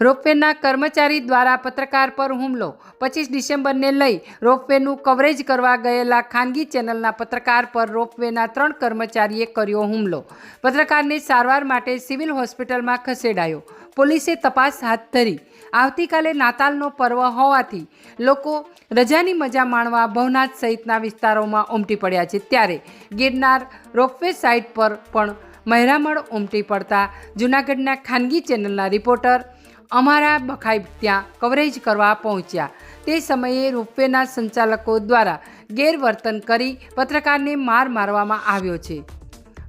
રોપવેના કર્મચારી દ્વારા પત્રકાર પર હુમલો. પચીસ ડિસેમ્બરને લઈ રોપવેનું કવરેજ કરવા ગયેલા ખાનગી ચેનલના પત્રકાર પર રોપવેના ત્રણ કર્મચારીએ કર્યો હુમલો. પત્રકારને સારવાર માટે સિવિલ હોસ્પિટલમાં ખસેડાયો. પોલીસે તપાસ હાથ ધરી. આવતીકાલે નાતાલનો પર્વ હોવાથી લોકો રજાની મજા માણવા ભવનાથ સહિતના વિસ્તારોમાં ઉમટી પડ્યા છે. ત્યારે ગિરનાર રોપવે સાઇટ પર પણ મહેરામણ ઉમટી પડતા જૂનાગઢના ખાનગી ચેનલના રિપોર્ટર અમારા બખાઈ ત્યાં કવરેજ કરવા પહોંચ્યા. તે સમયે રોપવેના સંચાલકો દ્વારા ગેરવર્તન કરી પત્રકારને માર મારવામાં આવ્યો છે.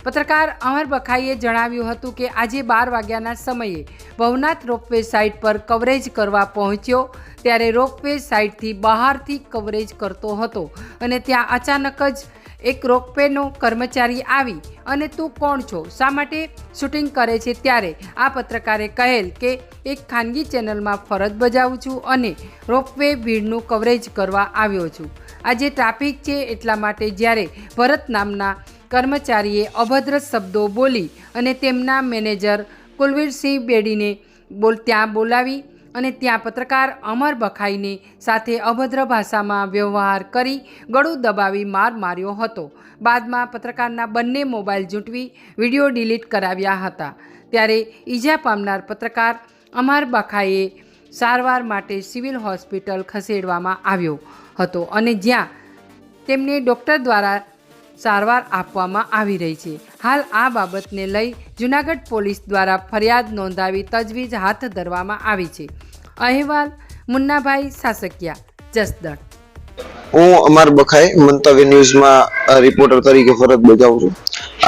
પત્રકાર અમર બખાઈએ જણાવ્યું હતું કે આજે બાર વાગ્યાના સમયે ભવનાથ રોપવે સાઇટ પર કવરેજ કરવા પહોંચ્યો. ત્યારે રોપવે સાઇટથી બહારથી કવરેજ કરતો હતો અને ત્યાં અચાનક જ એક રોપવેનો કર્મચારી આવી અને તું કોણ છો? શા માટે શૂટિંગ કરે છે ત્યારે? આ પત્રકારે કહેલ કે એક ખાનગી ચેનલમાં ફરજ બજાવું છું અને રોપવે ભીડનું કવરેજ કરવા આવ્યો છું. આજે ટ્રાફિક છે એટલા માટે જ્યારે ભરત નામના કર્મચારીએ અભદ્ર શબ્દો બોલી અને તેમના મેનેજર કુલવીરસિંહ બેડીને બોલ, ત્યાં બોલાવી અને ત્યાં પત્રકાર અમર બખાઈને સાથે અભદ્ર ભાષામાં વ્યવહાર કરી ગળું દબાવી માર માર્યો હતો. બાદમાં પત્રકારના બંને મોબાઈલ ઝૂંટવી વીડિયો ડિલીટ કરાવ્યા હતા. ત્યારે ઈજા પામનાર પત્રકાર અમર બખાઈએ સારવાર માટે સિવિલ હોસ્પિટલ ખસેડવામાં આવ્યો હતો અને જ્યાં તેમને ડૉક્ટર દ્વારા સારવાર આપવામાં આવી રહી છે. હાલ આ બાબતને લઈ જૂનાગઢ પોલીસ દ્વારા ફરિયાદ નોંધાવી તજવીજ હાથ ધરવામાં આવી છે. અહેવાલ મુન્નાભાઈ સાસકિયા, જસદણ. હું અમાર બખાઈ મંતવ્ય ન્યૂઝમાં રિપોર્ટર તરીકે ફરજ બજાવું છું.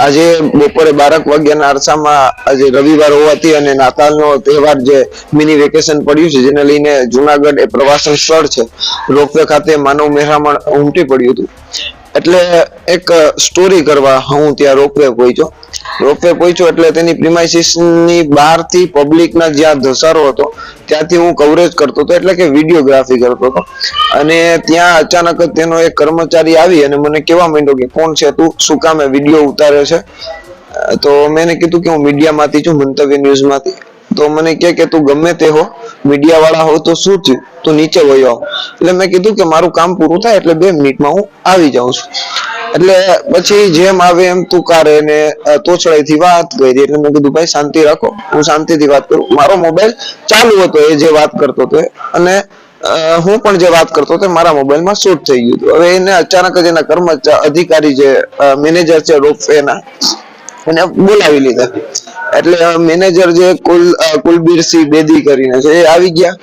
આજે બપોરે બારક વાગ્યાના અરસામાં આજે રવિવાર હોવાથી અને નાતાલનો તહેવાર જે મિની વેકેશન પડ્યું છે, જેને લઈને જુનાગઢ એ પ્રવાસન સ્થળ છે, રોપવે ખાતે માનવ મહેરામણ ઉમટી પડ્યું હતું. એટલે એક સ્ટોરી કરવા હું ત્યાં રોપવે પહોંચ્યો. રોપવે પહોંચ્યો એટલે તેની પ્રિમાઇસીસની બહારથી પબ્લિકના જ્યાં ધસારો હતો, ત્યાંથી હું કવરેજ કરતો હતો, એટલે કે વિડીયોગ્રાફી કરતો હતો. અને ત્યાં અચાનક જ તેનો એક કર્મચારી આવી અને મને કહેવા માંડ્યો કે, કોણ છે તું? શું કામે વીડિયો ઉતારે છે? તો મેં કીધું કે, હું મીડિયામાંથી છું, મંતવ્ય ન્યૂઝમાંથી. તો મને કહે કે, તું ગમે તે હો મીડિયા વાળા હો, તો શું થયું? તું નીચે વયો એટલે મેં કીધું કે, મારું કામ પૂરું થાય એટલે બે મિનિટમાં હું આવી જાઉં છું. એટલે પછી જેમ આવે એમ તુકારે ને તોછડાઈથી વાત કરી એટલે મેં કીધું, ભાઈ, શાંતિ રાખો. હું શાંતિથી વાત કરું. મારો મોબાઈલ ચાલુ હતો એ જે વાત કરતો હતો અને હું પણ જે વાત કરતો હતો મારા મારા મોબાઈલમાં શૂટ થઈ ગયું હતું. હવે એને અચાનક જ એના કર્મચારી અધિકારી જે મેનેજર છે રોપવેના એને બોલાવી લીધા. એટલે મેનેજર જે કુલ કુલબીરસિંહ બેદી કરીને છે એ આવી ગયા.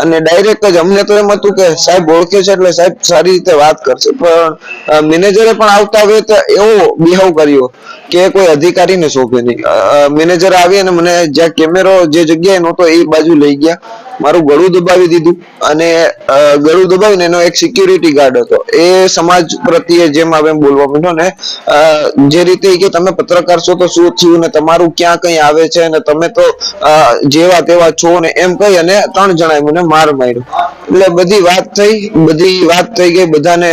અને ડાયરેક્ટ જ અમને તો એમ હતું કે સાહેબ ઓળખે છે એટલે સાહેબ સારી રીતે વાત કરશે. પણ મેનેજરે પણ આવતા હવે તો એવો બિહેવ કર્યો કે કોઈ અધિકારીને શોભે નહીં. મેનેજર આવી અને મને જ્યાં કેમેરો જે જગ્યાએ નહોતો એ બાજુ લઈ ગયા. મારું ગળું દબાવી દીધું અને ગળું દબાવીને એનો એક સિક્યુરિટી ગાર્ડ હતો. એ સમાજ પ્રત્યે જેમ આવે બોલવા માંડ્યો ને જે રીતે કે તમે પત્રકાર છો તો શું થયું ને, તમારું ક્યાં કઈ આવે છે ને, તમે તો જેવા તેવા છો ને, એમ કહી અને ત્રણ જણાએ મને માર માર્યો. એટલે બધી વાત થઈ, બધી વાત થઈ ગઈ, બધાને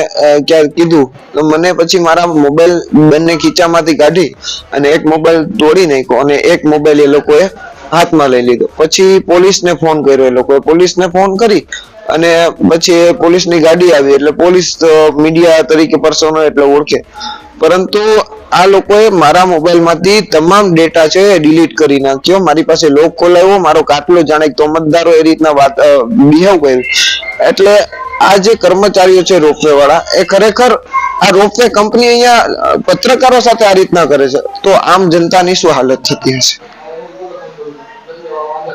ક્યાંક કીધું. તો મને પછી મારા મોબાઈલ બંને ખીચામાંથી કાઢી અને એક મોબાઈલ તોડી નાખ્યો અને એક મોબાઈલ એ લોકોએ હાથમાં લઈ લીધો. પછી પોલીસને ફોન કર્યો એ લોકોએ. પોલીસને ફોન કરી અને પછી પોલીસની ગાડી આવી એટલે પોલીસ મીડિયા તરીકે પર્સનો એટલે ઓળખે. પરંતુ આ લોકોએ મારા મોબાઈલમાંથી તમામ ડેટા છે એ ડિલીટ કરી નાખ્યો. મારી પાસે લોક ખોલાવ્યો, મારો કાટલો જાણે તો મતદારો એ રીતના વાત બિહેવ કર્યું. એટલે આ જે કર્મચારીઓ છે રોપવે વાળા એ ખરેખર આ રોપવે કંપની અહીંયા પત્રકારો સાથે આ રીતના કરે છે. તો આમ જનતાની શું હાલત થતી હશે?